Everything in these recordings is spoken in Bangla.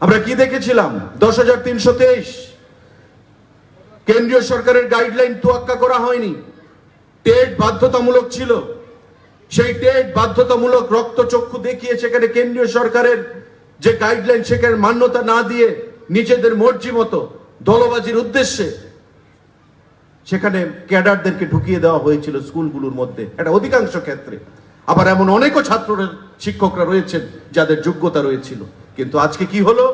আমরা কি দেখেছিলাম? দশ হাজার তিনশো তেইশ। কেন্দ্রীয় সরকারের গাইডলাইন তোয়াক্কা করা হয়নি। টেট বাধ্যতামূলক ছিল। সেই টেট বাধ্যতামূলক রক্তচক্ষু দেখিয়ে সেখানে কেন্দ্রীয় সরকারের যে গাইডলাইন সেখানে মান্যতা না দিয়ে নিজেদের মর্জি মতো দলবাজির উদ্দেশ্যে সেখানে ক্যাডারদেরকে ঢুকিয়ে দেওয়া হয়েছিল স্কুলগুলোর মধ্যে। এটা অধিকাংশ ক্ষেত্রে। আবার এমন অনেকও ছাত্র শিক্ষকরা রয়েছেন যাদের যোগ্যতা রয়েছিল। কিন্তু আজকে কি হলো?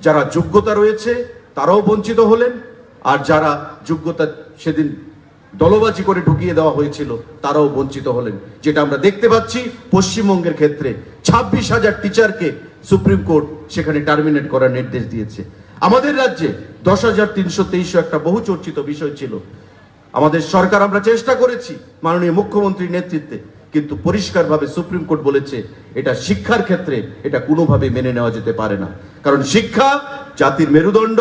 যারা যোগ্যতা রয়েছে, তারাও বঞ্চিত হলেন। আর যারা যোগ্যতা সেদিন দলবাজি করে ঢুকিয়ে দেওয়া হয়েছিল, তারাও বঞ্চিত হলেন। যেটা আমরা দেখতে পাচ্ছি পশ্চিমবঙ্গের ক্ষেত্রে। ছাব্বিশ হাজার টিচারকে সুপ্রিম কোর্ট সেখানে টার্মিনেট করার নির্দেশ দিয়েছে। আমাদের রাজ্যে দশ হাজার তিনশো তেইশও একটা বহু চর্চিত বিষয় ছিল। আমাদের সরকার আমরা চেষ্টা করেছি মাননীয় মুখ্যমন্ত্রীর নেতৃত্বে কিন্তু পরিষ্কারভাবে সুপ্রিম কোর্ট বলেছে, এটা শিক্ষার ক্ষেত্রে এটা কোনোভাবে মেনে নেওয়া যেতে পারে না। কারণ শিক্ষা জাতির মেরুদণ্ড,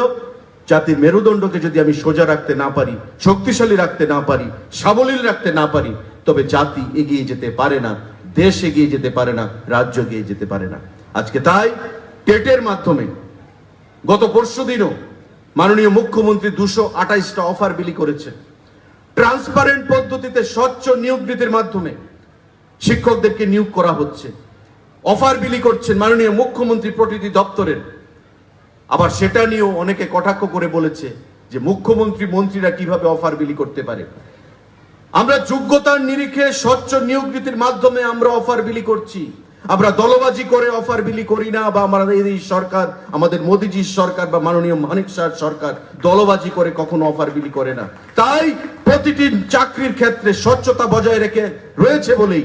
জাতির মেরুদণ্ডকে যদি আমি সোজা রাখতে না পারি, শক্তিশালী রাখতে না পারি, সাবলীল রাখতে না পারি, তবে জাতি এগিয়ে যেতে পারে না, দেশ এগিয়ে যেতে পারে না, রাজ্য এগিয়ে যেতে পারে না। আজকে তাই টেটের মাধ্যমে গত পরশু দিনও মাননীয় মুখ্যমন্ত্রী দুশো আঠাইশটা অফার বিলি করেছে ট্রান্সপারেন্ট পদ্ধতিতে স্বচ্ছ নিয়োগ নীতির মাধ্যমে শিক্ষকদেরকে নিয়োগ করা হচ্ছে। অফার বিলি করছেন মাননীয় মুখ্যমন্ত্রী প্রতিটি দপ্তরের। আবার সেটা নিয়েও অনেকে কটাক্ষ করে বলেছে যে মুখ্যমন্ত্রী, মন্ত্রীরা কীভাবে অফার বিলি করতে পারে। আমরা যোগ্যতার নিরিখে স্বচ্ছ নিয়োগ নীতির মাধ্যমে আমরা অফার বিলি করছি। আমরা দলবাজি করে অফার বিলি করি না বা আমাদের এই সরকার, আমাদের মোদিজির সরকার বা মাননীয় মানিক শাহ সরকার দলবাজি করে কখনো অফার বিলি করে না। তাই প্রতিটি চাকরির ক্ষেত্রে স্বচ্ছতা বজায় রেখে রয়েছে বলেই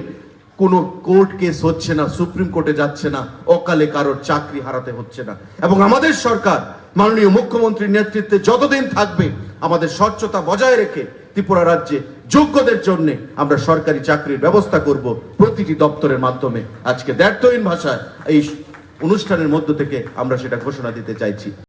কোনো কোর্ট কেস হচ্ছে না, সুপ্রিম কোর্টে যাচ্ছে না, অকালে কারোর চাকরি হারাতে হচ্ছে না। এবং আমাদের সরকার, মাননীয় মুখ্যমন্ত্রীর নেতৃত্বে যতদিন থাকবে, আমাদের স্বচ্ছতা বজায় রেখে ত্রিপুরা রাজ্যে যোগ্যদের জন্য আমরা সরকারি চাকরির ব্যবস্থা করব প্রতিটি দপ্তরের মাধ্যমে। আজকে দ্ব্যর্থহীন ভাষায় এই অনুষ্ঠানের মধ্য থেকে আমরা সেটা ঘোষণা দিতে চাইছি।